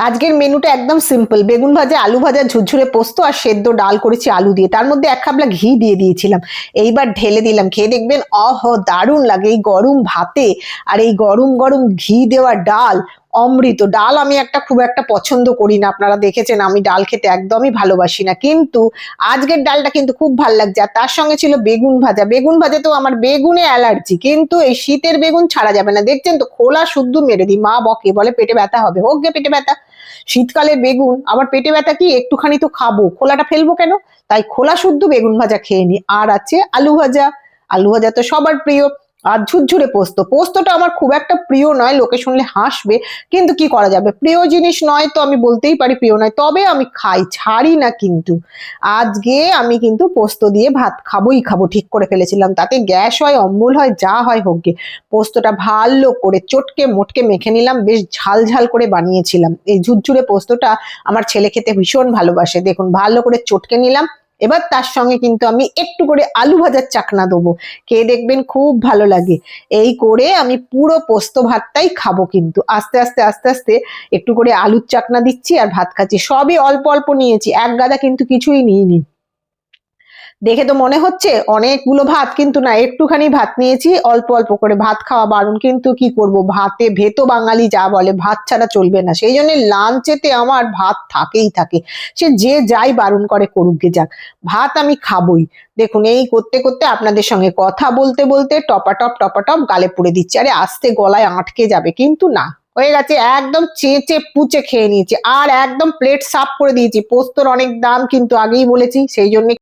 আজকের মেনুটা একদম সিম্পল বেগুন ভাজা, আলু ভাজা, ঝুরঝুরে পোস্ত আর সেদ্ধ ডাল করেছি আলু দিয়ে। তার মধ্যে এক খাবলা ঘি দিয়ে দিয়েছিলাম। এইবার ঢেলে দিলাম। খেয়ে দেখবেন, অহ, দারুণ লাগে। এই গরম ভাতে আর এই গরম গরম ঘি দেওয়া ডাল অমৃত। ডাল আমি একটা খুব একটা পছন্দ করি না। আপনারা দেখেছেন আমি ডাল খেতে একদমই ভালোবাসি না। কিন্তু আজকের ডালটা কিন্তু খুব ভালো লাগছে। আর তার সঙ্গে ছিল বেগুন ভাজা। বেগুন ভাজা তো আমার বেগুনে অ্যালার্জি। কিন্তু এই শীতের বেগুন ছাড়া যাবে না। দেখছেন তো, খোলা শুদ্ধ মেরে দিই। মা বকে, বলে পেটে ব্যথা হবে। হোক গে পেটে ব্যথা। শীতকালে বেগুন আবার পেটে ব্যথা কি? একটুখানি তো খাব। খোলাটা ফেলব কেন? তাই খোলা শুদ্ধ বেগুন ভাজা খেয়ে নি আর আছে আলু ভাজা। আলু ভাজা তো সবার প্রিয়। আর ঝুরঝুরে পোস্ত। পোস্তটা আমার খুব একটা প্রিয় নয়, লোকে শুনলে হাসবে, কিন্তু কি করা যাবে? প্রিয় জিনিস নয় তো আমি বলতেই পারি প্রিয় নয়, তবে আমি খাই, ছাড়ি না কিন্তু। আজকে আমি কিন্তু পোস্ত দিয়ে ভাত খাবোই খাব, ঠিক করে ফেলেছিলাম। তাতে গ্যাস হয়, অম্বল হয়, যা হয় হোক গে। পোস্তটা ভালো করে চটকে মোটকে মেখে নিলাম, বেশ ঝাল ঝাল করে বানিয়েছিলাম। এই ঝুরঝুরে পোস্তটা আমার ছেলে খেতে ভীষণ ভালোবাসে। দেখুন, ভালো করে চটকে নিলাম এবার তার সঙ্গে কিন্তু আমি একটু করে আলু ভাজার চাকনা দেবো। খেয়ে দেখবেন খুব ভালো লাগে। এই করে আমি পুরো পোস্ত ভাতটাই খাব কিন্তু। আস্তে আস্তে আস্তে আস্তে একটু করে আলুর চাকনা দিচ্ছি আর ভাত খাচ্ছি। সবই অল্প অল্প নিয়েছি। এক গাদা কিন্তু কিছুই নিইনি। দেখে তো মনে হচ্ছে অনেকগুলো ভাত কিন্তু না, একটুখানি ভাত নিয়েছি, অল্প অল্প করে ভাত খাওয়া বারণ, কিন্তু কি করব? ভাতে ভেতো বাঙালি যা বলে, ভাত ছাড়া চলবে না। সেই জন্য লাঞ্চেতে আমার ভাত থাকেই থাকে। সে যে যাই বারণ করে করুক গে যাক। ভাত আমি খাবই। দেখুন, এই করতে করতে আপনাদের সঙ্গে কথা বলতে বলতে টপাটপ টপাটপ গালে পুড়ে দিচ্ছে। আরে আস্তে গলায় আটকে যাবে, কিন্তু না। হয়ে গেছে, একদম চেঁচে পুচে খেয়ে নিয়েছি। আর একদম প্লেট সাফ করে দিয়েছি। পোস্তর অনেক দাম কিন্তু আগেই বলেছি, সেই জন্য